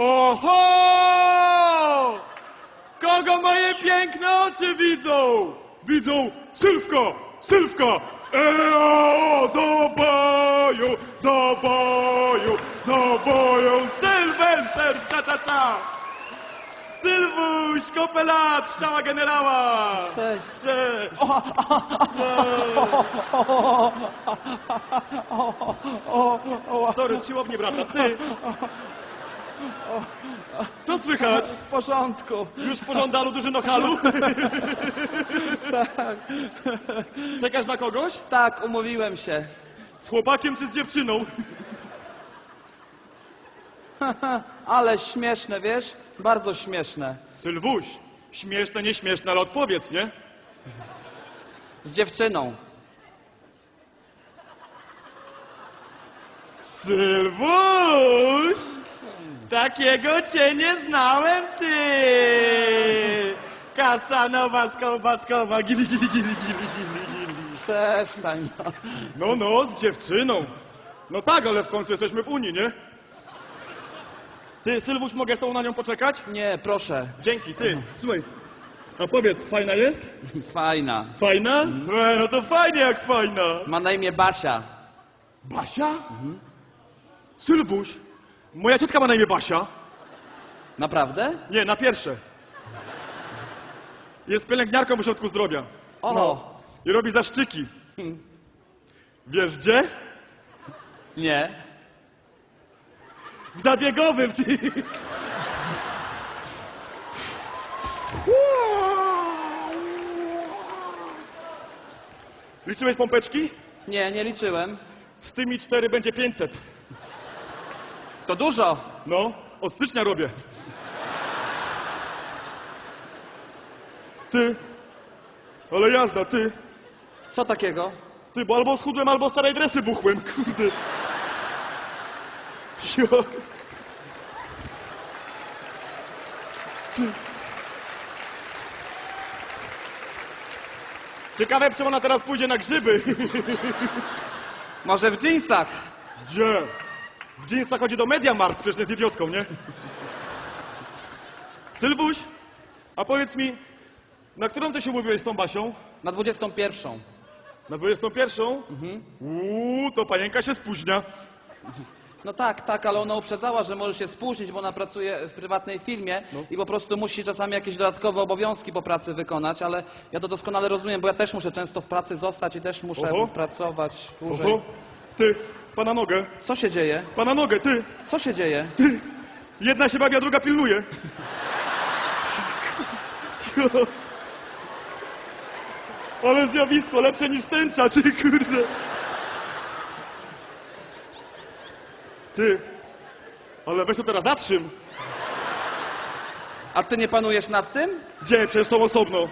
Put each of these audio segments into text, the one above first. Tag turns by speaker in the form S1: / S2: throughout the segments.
S1: Oho! Kogo moje piękne oczy widzą? Widzą Sylwka! Sylwka! Eo, do boju, do boju, do boju, Sylwester, cza, cza, cza! Sylwuś, kopelat, szczała generała!
S2: Cześć.
S1: Cześć! No. Sorry, z siłowni wracam. Ty! Co słychać?
S2: W porządku.
S1: Już w pożądalu drużyno halu? Czekasz na kogoś?
S2: Tak, umówiłem się.
S1: Z chłopakiem czy z dziewczyną?
S2: Ale śmieszne, wiesz? Bardzo śmieszne.
S1: Sylwuś, śmieszne, nieśmieszne, ale odpowiedz, nie?
S2: Z dziewczyną.
S1: Sylwuś! Takiego cię nie znałem, ty! Kasanowa skołbaskowa, gili, gili, gili, gili, gili, gili.
S2: Przestań. No.
S1: No, no, z dziewczyną. No tak, ale w końcu jesteśmy w Unii, nie? Ty, Sylwuś, mogę z tobą na nią poczekać?
S2: Nie, proszę.
S1: Dzięki, ty. Słuchaj, a powiedz, fajna jest?
S2: Fajna.
S1: Fajna? E, no to fajnie jak fajna.
S2: Ma na imię Basia.
S1: Basia? Sylwuś, moja ciotka ma na imię Basia.
S2: Naprawdę?
S1: Nie, na pierwsze. Jest pielęgniarką w ośrodku zdrowia.
S2: O,
S1: I robi zaszczyki. Wiesz gdzie?
S2: nie.
S1: W zabiegowym, ty. Liczyłeś pompeczki?
S2: Nie, nie liczyłem.
S1: Z tymi cztery będzie 500.
S2: To dużo.
S1: No, od stycznia robię. Ty. Ale jazda, ty.
S2: Co takiego?
S1: Ty, bo albo schudłem, albo starej dresy buchłem, kurde. Jo. Ty. Ciekawe, czy ona teraz pójdzie na grzyby.
S2: Może w dżinsach?
S1: Gdzie? W dżinsach chodzi do Mediamarkt, przecież nie jest idiotką, nie? Sylwuś, a powiedz mi, na którą ty się mówiłeś z tą Basią?
S2: Na 21.
S1: Na 21? Mhm. Uuu, to panienka się spóźnia.
S2: No tak, tak, ale ona uprzedzała, że może się spóźnić, bo ona pracuje w prywatnej firmie i po prostu musi czasami jakieś dodatkowe obowiązki po pracy wykonać, ale ja to doskonale rozumiem, bo ja też muszę często w pracy zostać i też muszę
S1: Oho.
S2: pracować dłużej.
S1: Oho, ty, pana nogę,
S2: Co się dzieje?
S1: pana nogę, ty,
S2: Co się dzieje?
S1: ty. Jedna się bawi, a druga pilnuje. Ale zjawisko lepsze niż tęcza, ty kurde. Ty, ale weź to teraz zatrzym.
S2: A ty nie panujesz nad tym?
S1: Gdzie? Przecież są osobno.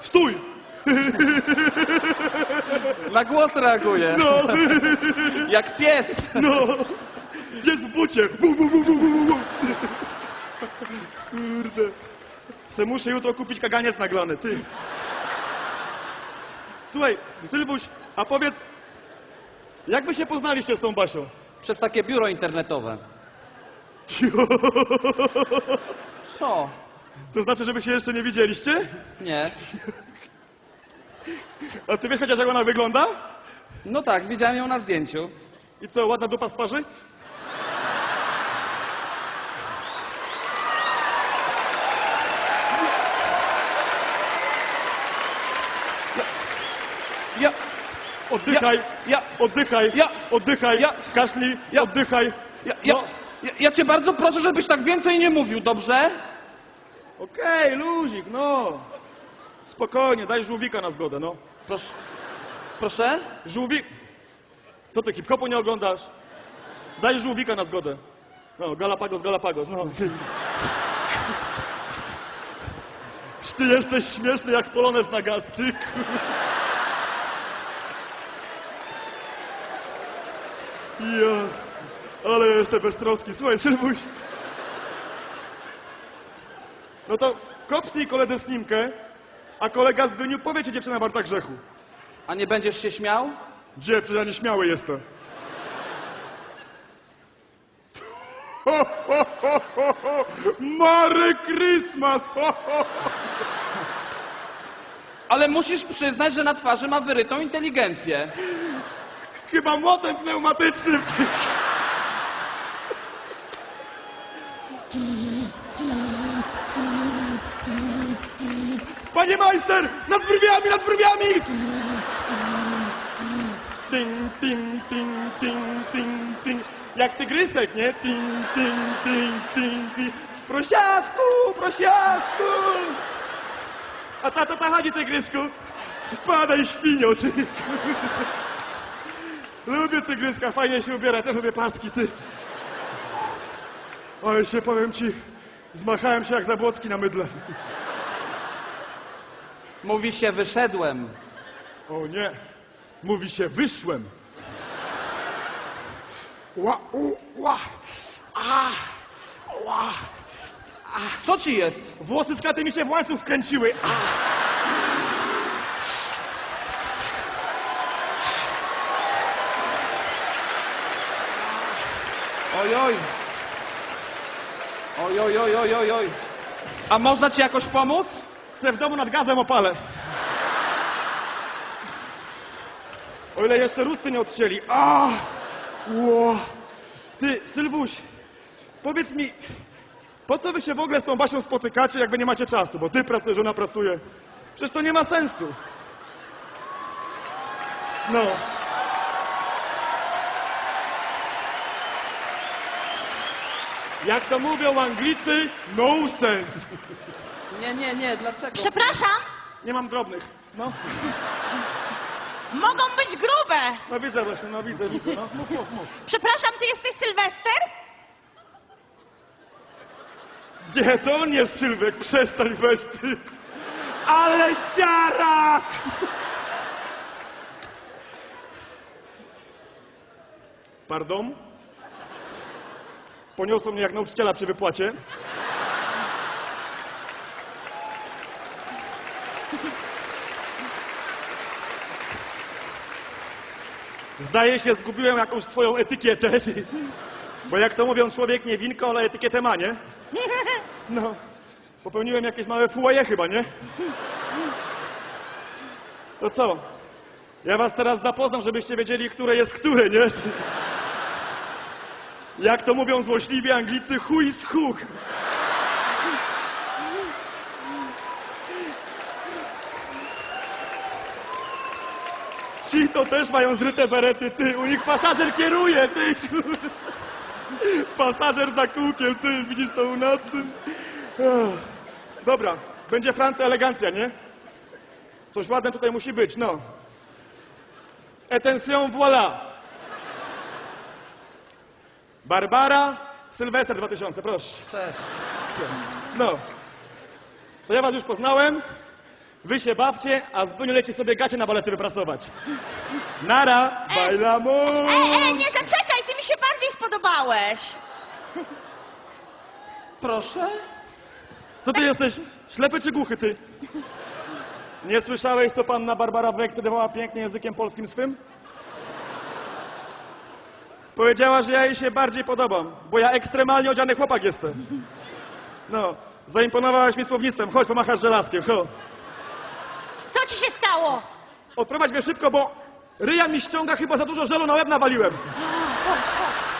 S1: Stój!
S2: Na głos reaguje.
S1: No,
S2: Jak pies.
S1: no! Jest w bucie! Bu, bu, bu, bu, bu, bu. Kurde. Se muszę jutro kupić kaganiec naglany, ty. Słuchaj, Sylwuś, a powiedz, jak wy się poznaliście z tą Basią?
S2: Przez takie biuro internetowe. Co?
S1: To znaczy, że wy się jeszcze nie widzieliście?
S2: Nie.
S1: A ty wiesz chociaż, jak ona wygląda?
S2: No tak, widziałem ją na zdjęciu.
S1: I co, ładna dupa z twarzy?
S2: Ja,
S1: Oddychaj,
S2: ja,
S1: oddychaj,
S2: Ja.
S1: oddychaj,
S2: Ja.
S1: kaszlij,
S2: Ja.
S1: oddychaj.
S2: ja, ja,
S1: No.
S2: ja, ja cię bardzo proszę, żebyś tak więcej nie mówił, dobrze?
S1: Okej, luzik, no. Spokojnie, daj żółwika na zgodę, no.
S2: Proszę. Proszę?
S1: Żółwik... Co ty, hip-hopu nie oglądasz? Daj żółwika na zgodę. No, Galapagos, Galapagos, no. Ty, jesteś śmieszny jak polonez na gaz, ty. Ja, ale jestem beztroski. Słuchaj, Sylwuś. No to kopnij koledze Snimkę, a kolega Zbyniu powie ci dziewczyna warta grzechu.
S2: A nie będziesz się śmiał?
S1: Gdzie? Przecież ja nieśmiały jestem. ho, ho, ho, ho, ho. Merry Christmas! Ho, ho.
S2: Ale musisz przyznać, że na twarzy ma wyrytą inteligencję.
S1: Chyba młotem pneumatycznym. Panie majster! Nad brwiami, nad brwiami! Ting, ting, ting, ting, ting, ting. Jak tygrysek, nie? Ting, ting, ting, ting, ting. Prosiasku, prosiasku! A co, co, co chodzi, tygrysku? Spadaj, świnio, ty! Lubię tygryska, fajnie się ubiera, też lubię paski, ty. Ale się, powiem ci, zmachałem się jak Zabłocki na mydle.
S2: Mówi się, wyszedłem.
S1: O nie, mówi się wyszłem. Ła, u, ła, a, ła.
S2: Co ci jest?
S1: Włosy z kraty mi się w łańcuch wkręciły. A.
S2: Oj, oj. Oj, oj, oj, oj, oj, oj. A można ci jakoś pomóc?
S1: Se w domu nad gazem opalę. O ile jeszcze ruscy nie odcięli. A! Ło! Ty, Sylwuś, powiedz mi, po co wy się w ogóle z tą Basią spotykacie, jak wy nie macie czasu? Bo ty pracujesz, ona pracuje. Przecież to nie ma sensu. No. Jak to mówią Anglicy, no sense.
S2: Nie, nie, nie, dlaczego?
S3: Przepraszam,
S1: Nie mam drobnych. No,
S3: mogą być grube.
S1: no widzę właśnie, no widzę, widzę. No, mów, mów, mów.
S3: Przepraszam, ty jesteś Sylwester?
S1: Nie, to on jest Sylwek, przestań weź ty. Ale siara! Pardon? Poniosło mnie jak nauczyciela przy wypłacie. Zdaje się, zgubiłem jakąś swoją etykietę. Bo jak to mówią, człowiek nie winko, ale etykietę ma, nie? No, popełniłem jakieś małe fułaje chyba, nie? To co? Ja was teraz zapoznam, żebyście wiedzieli, które jest które, nie? Jak to mówią złośliwie Anglicy, chuj z huk. Ci to też mają zryte berety, ty. U nich pasażer kieruje, ty. Pasażer za kółkiem, ty. Widzisz to u nas, ty. Dobra, będzie Francja elegancja, nie? Coś ładne tutaj musi być, no. Attention, voilà. Barbara, Sylwester 2000, proszę.
S2: Cześć.
S1: No. To ja was już poznałem. Wy się bawcie, a Zbyniu leci sobie gacie na balety wyprasować. Nara, bailamos.
S3: Ej, ej, nie zaczekaj, ty mi się bardziej spodobałeś.
S2: Proszę?
S1: Co ty jesteś? Ślepy czy głuchy ty? Nie słyszałeś, co panna Barbara wyekspedowała pięknie językiem polskim swym? Powiedziała, że ja jej się bardziej podobam, bo ja ekstremalnie odziany chłopak jestem. No, zaimponowałaś mi słownictwem. Chodź, pomachasz żelazkiem, chodź.
S3: Co ci się stało?
S1: Odprowadź mnie szybko, bo ryja mi ściąga, chyba za dużo żelu na łeb nawaliłem. Chodź, chodź.